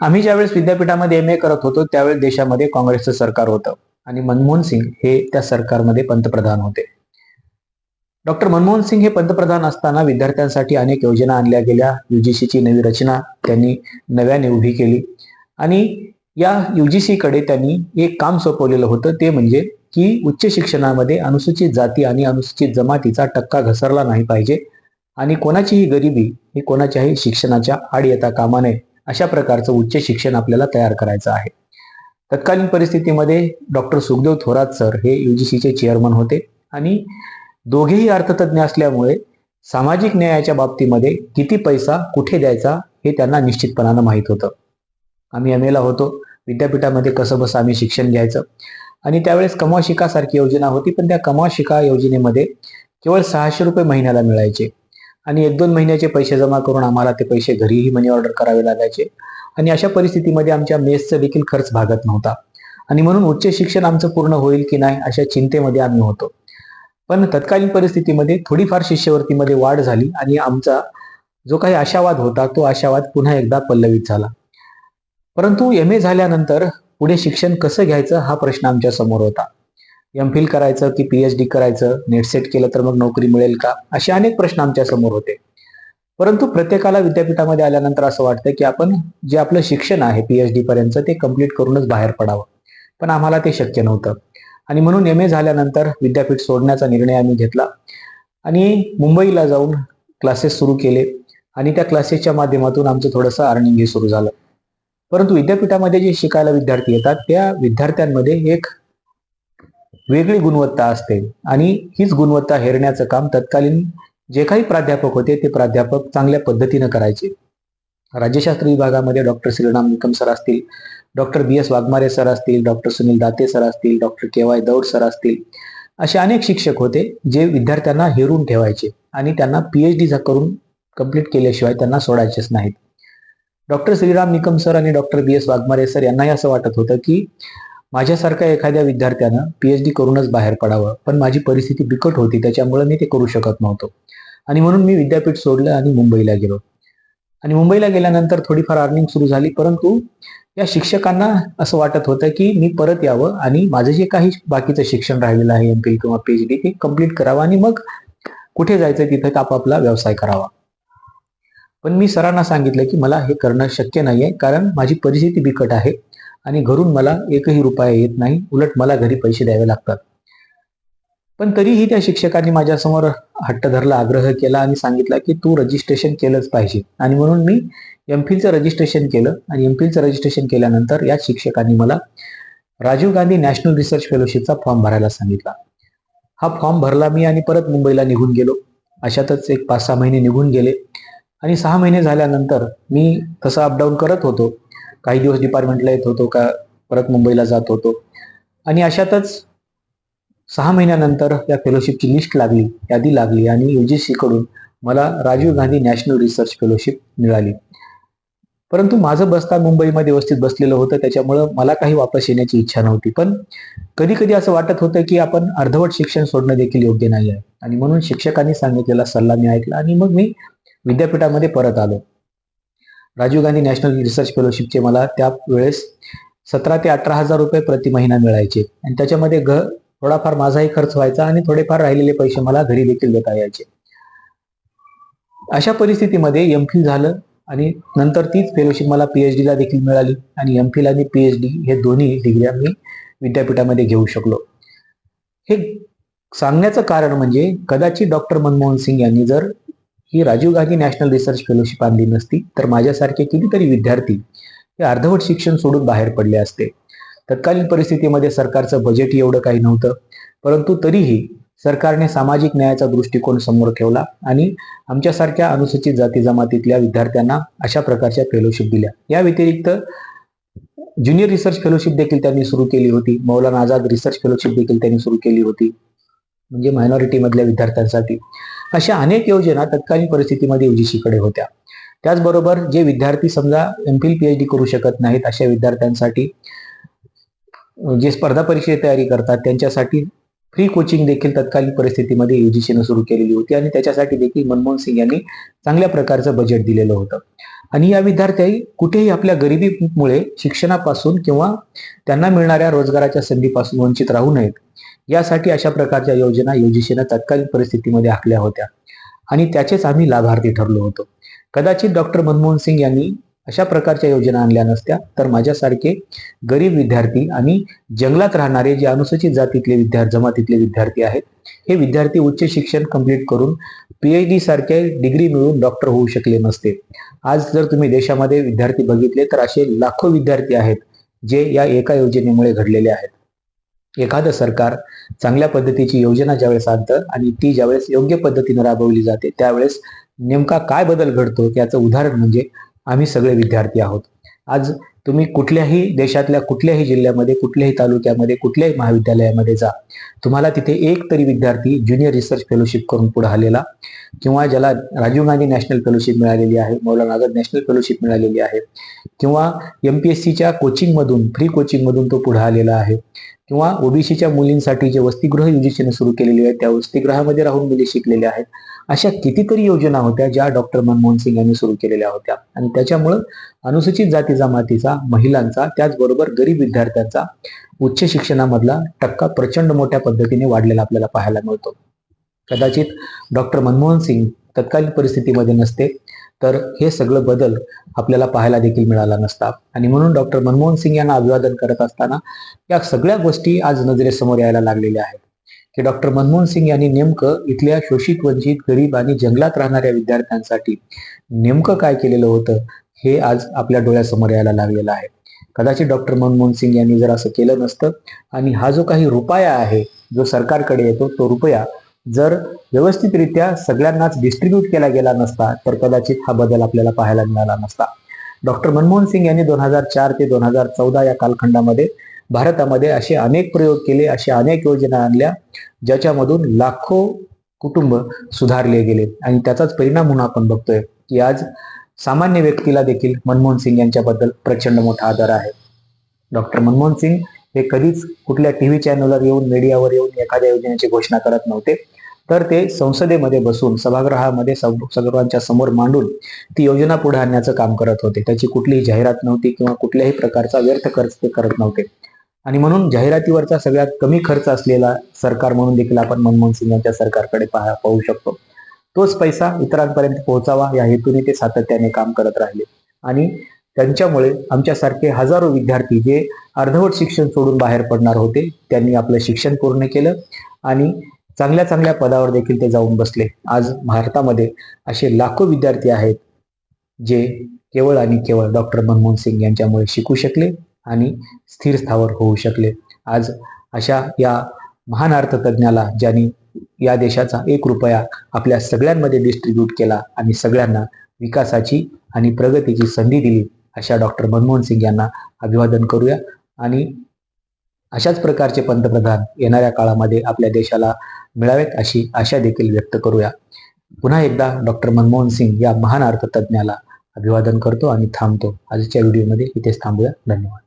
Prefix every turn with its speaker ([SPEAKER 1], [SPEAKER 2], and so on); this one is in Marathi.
[SPEAKER 1] आम्ही ज्यावेळेस विद्यापीठामध्ये एम ए करत होतो त्यावेळेस देशामध्ये काँग्रेसचं सरकार होतं. आणि मनमोहन सिंग हे त्या सरकारमध्ये पंतप्रधान होते. डॉक्टर मनमोहन सिंग हे पंतप्रधान असताना विद्यार्थ्यांसाठी अनेक योजना आणल्या गेल्या. युजीसीची नवी रचना त्यांनी नव्याने उभी केली. आणि या युजीसी कडे त्यांनी एक काम सोपवलेलं होतं ते म्हणजे की उच्च शिक्षणामध्ये अनुसूचित जाती आणि अनुसूचित जमातीचा टक्का घसरला नाही पाहिजे. आणि कोणाचीही गरिबी ही कोणाच्याही शिक्षणाच्या आड येता कामा नये अशा प्रकारचं उच्च शिक्षण आपल्याला तयार करायचं आहे. तत्कालीन परिस्थितीमध्ये डॉक्टर सुखदेव थोरात सर हे युजीसीचे चेअरमन होते आणि दोघेही अर्थतज्ञ असल्यामुळे सामाजिक न्यायाच्या बाबतीमध्ये किती पैसा कुठे द्यायचा हे त्यांना निश्चितपणानं माहीत होतं. आम्ही एम एला होतो. विद्यापीठामध्ये कसं बसं आम्ही शिक्षण घ्यायचं. आणि त्यावेळेस कमवा शिका सारखी योजना होती पण त्या कमवा शिका योजनेमध्ये केवळ सहाशे रुपये महिन्याला मिळायचे. आणि एक दोन महिन्याचे पैसे जमा करून आम्हाला ते पैसे घरीही मनी ऑर्डर करावे लागायचे. आणि अशा परिस्थितीमध्ये आमच्या मेसचा देखील खर्च भागत नव्हता. आणि म्हणून उच्च शिक्षण आमचं पूर्ण होईल की नाही अशा चिंतेमध्ये आम्ही होतो. पण तत्कालीन परिस्थितीमध्ये थोडीफार शिष्यवृत्तीमध्ये वाढ झाली आणि आमचा जो काही आशावाद होता तो आशावाद पुन्हा एकदा पल्लवित झाला. परंतु एम ए झाल्यानंतर पुढे शिक्षण कसं घ्यायचं हा प्रश्न आमच्यासमोर होता. एम फिल करायचं की पीएच डी करायचं नेटसेट केलं तर मग नोकरी मिळेल का? असे अनेक प्रश्न आमच्यासमोर होते. परंतु प्रत्येकाला विद्यापीठामध्ये आल्यानंतर असं वाटतं की आपण जे आपलं शिक्षण आहे पीएच डी पर्यंत ते कंप्लीट करूनच बाहेर पडावं. पण आम्हाला ते शक्य नव्हतं. आणि म्हणून एम ए झाल्यानंतर विद्यापीठ सोडण्याचा निर्णय आम्ही घेतला. आणि मुंबईला जाऊन क्लासेस सुरू केले. आणि त्या क्लासेसच्या माध्यमातून आमचं थोडंसं अर्निंग हे सुरू झालं. परंतु विद्यापीठामध्ये जे शिकायला विद्यार्थी येतात त्या विद्यार्थ्यांमध्ये एक वेगळी गुणवत्ता असते. आणि हीच गुणवत्ता हेरण्याचं काम तत्कालीन जे काही प्राध्यापक होते ते प्राध्यापक चांगल्या पद्धतीनं करायचे. राज्यशास्त्र विभागामध्ये डॉक्टर श्रीराम निकम सर असतील doctor B S Waghmare sir असतील डॉक्टर सुनील दाते सर असतील डॉक्टर के वाय दौड सर असतील असे अनेक शिक्षक होते जे विद्यार्थ्यांना हेरून ठेवायचे आणि त्यांना पीएच डी करून कंप्लीट केल्याशिवाय त्यांना सोडायचेच नाहीत. डॉक्टर श्रीराम निकम सर आणि doctor B S Waghmare sir यांनाही असं वाटत होतं की माझ्यासारख्या एखाद्या विद्यार्थ्यानं पीएचडी करूनच बाहेर पडावं पण माझी परिस्थिती बिकट होती त्याच्यामुळे मी ते करू शकत नव्हतो. आणि म्हणून मी विद्यापीठ सोडलं आणि मुंबईला गेलो. आणि मुंबईला गेल्यानंतर थोडीफार अर्निंग सुरू झाली परंतु या शिक्षकांना असं वाटत होतं की मी परत यावं आणि माझं जे काही बाकीचं शिक्षण राहिलेलं आहे एम फिल किंवा पीएच डी ते कंप्लीट करावं आणि मग कुठे जायचं तिथं आपापला व्यवसाय करावा. पण मी सरांना सांगितलं की मला हे करणं शक्य नाही आहे कारण माझी परिस्थिती बिकट आहे. आणि घरून मला एकही रुपया येत नाही. उलट मला घरी पैसे द्यावे लागतात. पण तरीही त्या शिक्षकांनी माझ्यासमोर हट्ट धरला आग्रह केला आणि सांगितला की तू रजिस्ट्रेशन केलंच पाहिजे. आणि म्हणून मी एम फिलचं रजिस्ट्रेशन केलं आणि एम फिलचं रजिस्ट्रेशन केल्यानंतर या शिक्षकांनी मला राजीव गांधी नॅशनल रिसर्च फेलोशिपचा फॉर्म भरायला सांगितला. हा फॉर्म भरला मी आणि परत मुंबईला निघून गेलो. अशातच एक पाच सहा महिने निघून गेले. आणि सहा महिने झाल्यानंतर मी तसं अपडाऊन करत होतो. काही दिवस डिपार्टमेंटला येत होतो का परत मुंबईला जात होतो. आणि अशातच सहा महिन्यानंतर या फेलोशिपची लिस्ट लागली यादी लागली आणि युजीसी कडून मला Rajiv Gandhi national research fellowship मिळाली. परंतु माझं बसता मुंबईमध्ये व्यवस्थित बसलेलं होतं त्याच्यामुळं मला काही वापस येण्याची इच्छा नव्हती. पण कधी कधी असं वाटत होतं की आपण अर्धवट शिक्षण सोडणं देखील योग्य नाही आहे आणि म्हणून शिक्षकांनी सांगितलेला सल्ला मी ऐकला आणि मग मी विद्यापीठामध्ये परत आलो. राजीव गांधी नॅशनल रिसर्च फेलोशिपचे मला त्या वेळेस सतरा ते अठरा हजार रुपये प्रति महिना मिळायचे. आणि त्याच्यामध्ये घ थोडाफार माझाही खर्च व्हायचा आणि थोडेफार राहिलेले पैसे मला घरी देखील देता यायचे. अशा परिस्थितीमध्ये एम फिल झालं आणि नंतर तीच फेलोशिप मला पीएच डीला देखील मिळाली आणि एम फिल आणि पीएच डी हे दोन्ही डिग्र्या मी विद्यापीठामध्ये घेऊ शकलो. हे सांगण्याचं कारण म्हणजे कदाचित डॉक्टर मनमोहन सिंग यांनी जर ही Rajiv Gandhi national research fellowship आणली नसती तर माझ्यासारखे कितीतरी विद्यार्थी हे अर्धवट शिक्षण सोडून बाहेर पडले असते. तत्कालीन परिस्थितीमध्ये सरकारचं बजेट एवढं काही नव्हतं परंतु तरीही सरकारने सामाजिक न्यायाचा दृष्टिकोन समोर ठेवला आणि आमच्यासारख्या अनुसूचित जाती जमातीतल्या विद्यार्थ्यांना अशा प्रकारच्या फेलोशिप दिल्या. या व्यतिरिक्त ज्युनियर रिसर्च फेलोशिप देखील त्यांनी सुरू केली होती. मौलाना आझाद रिसर्च फेलोशिप देखील त्यांनी सुरू केली होती म्हणजे मायनॉरिटी मधल्या विद्यार्थ्यांसाठी. अशा अनेक योजना तत्कालीन परिस्थितीमध्ये युजीसीकडे होत्या. त्याचबरोबर जे विद्यार्थी समजा एम फिल पीएच डी करू शकत नाहीत अशा विद्यार्थ्यांसाठी जे स्पर्धा परीक्षेची तयारी करतात त्यांच्यासाठी फ्री कोचिंग देखील तत्कालीन परिस्थितीमध्ये युजीसीनं सुरू केलेली होती. आणि त्याच्यासाठी देखील मनमोहन सिंग यांनी चांगल्या प्रकारचं बजेट दिलेलं होतं. आणि या विद्यार्थी कुठेही आपल्या गरिबीमुळे शिक्षणापासून किंवा त्यांना मिळणाऱ्या रोजगाराच्या संधीपासून वंचित राहू नयेत. यासाठी अशा प्रकारच्या योजना युजीसीनं तत्कालीन परिस्थितीमध्ये आखल्या होत्या. आणि त्याचेच आम्ही लाभार्थी ठरलो होतो. कदाचित डॉक्टर मनमोहन सिंग यांनी अशा प्रकारच्या योजना आणल्या नसत्या. तर माझ्यासारखे गरीब विद्यार्थी आणि जंगलात राहणारे जे अनुसूचित जातीतले विद्यार्थी जमातीतले विद्यार्थी आहेत हे विद्यार्थी उच्च शिक्षण कंप्लीट करून पीएच डी सारखे डिग्री मिळवून डॉक्टर होऊ शकले नसते. आज जर तुम्ही देशामध्ये विद्यार्थी बघितले तर असे लाखो विद्यार्थी आहेत जे या एका योजनेमुळे घडलेले आहेत. एखादं सरकार चांगल्या पद्धतीची योजना ज्यावेळेस आणतं आणि ती ज्यावेळेस योग्य पद्धतीने राबवली जाते त्यावेळेस नेमका काय बदल घडतो याचं उदाहरण म्हणजे आम्ही सगळे विद्यार्थी आहोत. आज तुम्ही कुठल्याही देशातल्या कुठल्याही जिल्ह्यामध्ये कुठल्याही तालुक्यामध्ये कुठल्याही महाविद्यालयामध्ये जा. तुम्हाला तिथे एक तरी विद्यार्थी ज्युनियर रिसर्च फेलोशिप करून पुढे आलेला किंवा ज्याला राजीव गांधी नॅशनल फेलोशिप मिळालेली आहे मौलाना आझाद नॅशनल फेलोशिप मिळालेली आहे किंवा एम पी एस सीच्या कोचिंगमधून फ्री कोचिंगमधून तो पुढे आलेला आहे. किंवा ओबीसीच्या मुलींसाठी जे वसतिगृह युजीसीने सुरू केलेली आहे त्या वसतिगृहामध्ये राहून मुली शिकलेल्या आहेत. अशा कितीतरी योजना होत्या ज्या डॉक्टर मनमोहन सिंग यांनी सुरू केलेल्या होत्या. आणि त्याच्यामुळं अनुसूचित जाती जमातीचा महिलांचा त्याचबरोबर गरीब विद्यार्थ्यांचा उच्च शिक्षणामधला टक्का प्रचंड मोठ्या पद्धतीने वाढलेला आपल्याला पाहायला मिळतो. कदाचित डॉक्टर मनमोहन सिंग तत्कालीन परिस्थितीमध्ये नसते तर हे सगळं बदल आपल्याला पाहायला देखील मिळाला नसता. आणि म्हणून डॉक्टर मनमोहन सिंग यांना अभिवादन करत असताना या सगळ्या गोष्टी आज नजरेसमोर यायला लागलेल्या आहेत. की डॉक्टर मनमोहन सिंग यांनी नेमकं इथल्या शोषित वंचित गरीब आणि जंगलात राहणाऱ्या विद्यार्थ्यांसाठी नेमकं काय केलेलं होतं हे आज आपल्या डोळ्यासमोर यायला लागलेलं आहे. कदाचित डॉक्टर मनमोहन सिंग यांनी जर असं केलं नसतं आणि हा जो काही रुपया आहे जो सरकारकडे येतो तो रुपया जर व्यवस्थितरित्या सगळ्यांनाच डिस्ट्रीब्यूट केला गेला नसता तर कदाचित हा बदल आपल्याला पाहायला मिळाला नसता. डॉक्टर मनमोहन सिंग यांनी दोन हजार चार ते दोन हजार चौदा या कालखंडामध्ये भारतामध्ये असे अनेक प्रयोग केले अशा अनेक योजना आणल्या ज्याच्यामधून लाखो कुटुंब सुधारले गेले. आणि त्याचाच परिणाम म्हणून आपण बघतोय की आज सामान्य व्यक्तीला देखील मनमोहन सिंग यांच्याबद्दल प्रचंड मोठा आदर आहे. डॉक्टर मनमोहन सिंग हे कधीच कुठल्या टीव्ही चॅनलवर येऊन मीडियावर येऊन एखाद्या योजनेची घोषणा करत नव्हते. तर ते संसदेमध्ये बसून सभागृहामध्ये सभागृहांच्या समोर मांडून ती योजना पुढे आणण्याचं काम करत होते. त्याची कुठलीही जाहिरात नव्हती किंवा कुठल्याही प्रकारचा व्यर्थ खर्च ते करत नव्हते. आणि म्हणून जाहिरातीवरचा सगळ्यात कमी खर्च असलेला सरकार म्हणून देखील आपण मनमोहन सिंग यांच्या सरकारकडे पाहा पाहू शकतो. तोच पैसा इतरांपर्यंत पोहोचावा या हेतूने ते सातत्याने काम करत राहिले. आणि त्यांच्यामुळे आमच्यासारखे हजारो विद्यार्थी जे अर्धवट शिक्षण सोडून बाहेर पडणार होते त्यांनी आपलं शिक्षण पूर्ण केलं. आणि चांगल्या चांगल्या पदावर देखील ते जाऊन बसले. आज भारतामध्ये असे लाखो विद्यार्थी आहेत जे केवळ आणि केवळ डॉक्टर मनमोहन सिंग यांच्यामुळे शिकू शकले आणि स्थिर स्थावर होऊ शकले. आज अशा या महान अर्थतज्ञाला ज्यांनी या देशाचा एक रुपया आपल्या सगळ्यांमध्ये डिस्ट्रीब्यूट केला आणि सगळ्यांना विकासाची आणि प्रगतीची संधी दिली अशा डॉक्टर मनमोहन सिंग यांना अभिवादन करूया. आणि अशाच प्रकारचे पंतप्रधान येणाऱ्या काळामध्ये आपल्या देशाला मिळावेत अशी आशा देखील व्यक्त करूया. पुन्हा एकदा डॉक्टर मनमोहन सिंग या महान अर्थतज्ञाला अभिवादन करतो आणि थांबतो. आजच्या व्हिडिओमध्ये इथेच थांबूया. धन्यवाद.